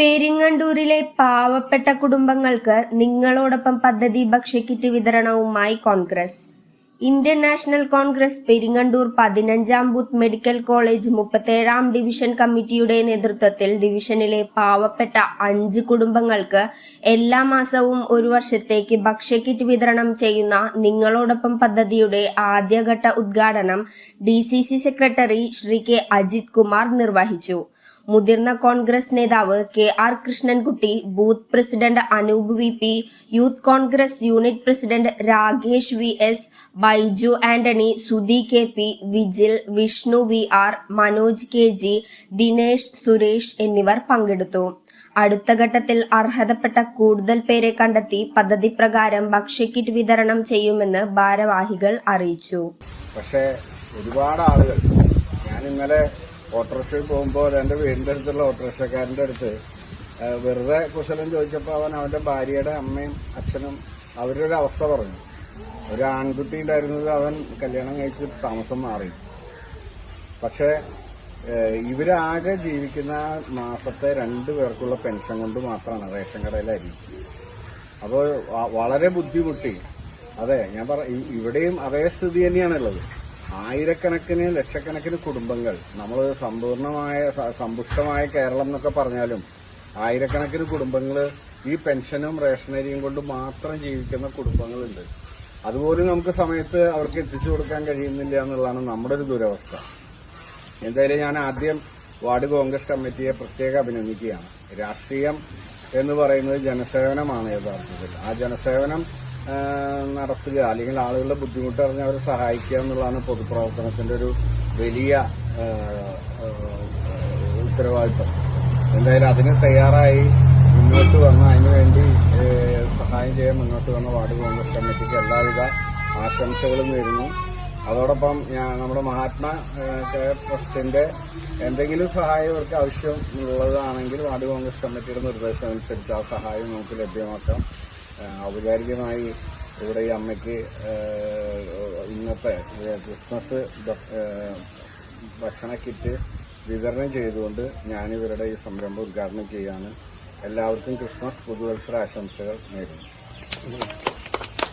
പെരിങ്ങണ്ടൂരിലെ പാവപ്പെട്ട കുടുംബങ്ങൾക്ക് നിങ്ങളോടൊപ്പം പദ്ധതി ഭക്ഷ്യക്കിറ്റ് വിതരണവുമായി കോൺഗ്രസ്. ഇന്ത്യൻ നാഷണൽ കോൺഗ്രസ് പെരിങ്ങണ്ടൂർ പതിനഞ്ചാം ബൂത്ത് മെഡിക്കൽ കോളേജ് മുപ്പത്തേഴാം ഡിവിഷൻ കമ്മിറ്റിയുടെ നേതൃത്വത്തിൽ ഡിവിഷനിലെ പാവപ്പെട്ട അഞ്ച് കുടുംബങ്ങൾക്ക് എല്ലാ മാസവും ഒരു വർഷത്തേക്ക് ഭക്ഷ്യക്കിറ്റ് വിതരണം ചെയ്യുന്ന നിങ്ങളോടൊപ്പം പദ്ധതിയുടെ ആദ്യഘട്ട ഉദ്ഘാടനം D secretary Shri K Ajith Kumar നിർവഹിച്ചു. മുതിർന്ന കോൺഗ്രസ് നേതാവ് K R Krishnankutty booth president Anoop V P Youth Congress unit president Rakesh V S Baiju Antony Sudhi K P Vijil Vishnu V R Manoj K G Dinesh Suresh എന്നിവർ പങ്കെടുത്തു. അടുത്ത ഘട്ടത്തിൽ അർഹതപ്പെട്ട കൂടുതൽ പേരെ കണ്ടെത്തി പദ്ധതി പ്രകാരം ഭക്ഷ്യക്കിറ്റ് വിതരണം ചെയ്യുമെന്ന് ഭാരവാഹികൾ അറിയിച്ചു. പക്ഷേ ഒരുപാട് ആളുകൾ ഞാൻ ഇന്നലെ ഓട്ടോറിക്ഷയിൽ പോകുമ്പോൾ എന്റെ വീടിന്റെ അടുത്തുള്ള ഓട്ടോറിക്ഷക്കാരന്റെ അടുത്ത് വെറുതെ കുശലം ചോദിച്ചപ്പോൾ അവൻ അവന്റെ ഭാര്യയുടെ അമ്മയും അച്ഛനും അവരുടെ ഒരു അവസ്ഥ പറഞ്ഞു. ഒരു ആൺകുട്ടി ഉണ്ടായിരുന്നത് അവൻ കല്യാണം കഴിച്ച് താമസം മാറി. പക്ഷേ ഇവരാകെ ജീവിക്കുന്ന മാസത്തെ രണ്ടു പേർക്കുള്ള പെൻഷൻ കൊണ്ട് മാത്രമാണ് റേഷൻ കടയിലായിരിക്കും. അപ്പോൾ വളരെ ബുദ്ധിമുട്ടി. അതെ ഞാൻ പറ ഇവിടെയും അതേ സ്ഥിതി തന്നെയാണുള്ളത്. ആയിരക്കണക്കിന് ലക്ഷക്കണക്കിന് കുടുംബങ്ങൾ നമ്മൾ സമ്പൂർണമായ സമ്പുഷ്ടമായ കേരളം എന്നൊക്കെ പറഞ്ഞാലും ആയിരക്കണക്കിന് കുടുംബങ്ങൾ ഈ പെൻഷനും റേഷനരിയും കൊണ്ട് മാത്രം ജീവിക്കുന്ന കുടുംബങ്ങളുണ്ട്. അതുപോലും നമുക്ക് സമയത്ത് അവർക്ക് എത്തിച്ചു കൊടുക്കാൻ കഴിയുന്നില്ല എന്നുള്ളതാണ് നമ്മുടെ ഒരു ദുരവസ്ഥ. എന്തായാലും ഞാൻ ആദ്യം വാർഡ് കോൺഗ്രസ് കമ്മിറ്റിയെ പ്രത്യേകം അഭിനന്ദിക്കുകയാണ്. രാഷ്ട്രീയം എന്ന് പറയുന്നത് ജനസേവനമാണ് യഥാർത്ഥത്തിൽ. ആ ജനസേവനം നടത്തുക അല്ലെങ്കിൽ ആളുകളുടെ ബുദ്ധിമുട്ട് അറിഞ്ഞ് അവരെ സഹായിക്കുക എന്നുള്ളതാണ് പൊതുപ്രവർത്തനത്തിന്റെ ഒരു വലിയ ഉത്തരവാദിത്തം. എന്തായാലും അതിന് തയ്യാറായി മുന്നോട്ട് വന്ന് അതിനുവേണ്ടി സഹായം ചെയ്യാൻ മുന്നോട്ട് വന്ന വാർഡ് കോൺഗ്രസ് കമ്മിറ്റിക്ക് എല്ലാവിധ ആശംസകളും നേരുന്നു. അതോടൊപ്പം ഞാൻ നമ്മുടെ മഹാത്മാ ട്രസ്റ്റിന്റെ എന്തെങ്കിലും സഹായം ഇവർക്ക് ആവശ്യം ഉള്ളതാണെങ്കിൽ വാർഡ് കോൺഗ്രസ് കമ്മിറ്റിയുടെ നിർദ്ദേശം അനുസരിച്ച് ആ സഹായം നമുക്ക് ലഭ്യമാക്കാം. ഔപചാരികമായി ഇവിടെ ഈ അമ്മയ്ക്ക് ഇന്നത്തെ ക്രിസ്മസ് ഭക്ഷണ കിറ്റ് വിതരണം ചെയ്തുകൊണ്ട് ഞാനിവരുടെ ഈ സംരംഭം ഉദ്ഘാടനം ചെയ്യാണ്. എല്ലാവർക്കും ക്രിസ്മസ് പുതുവത്സര ആശംസകൾ നേരുന്നു.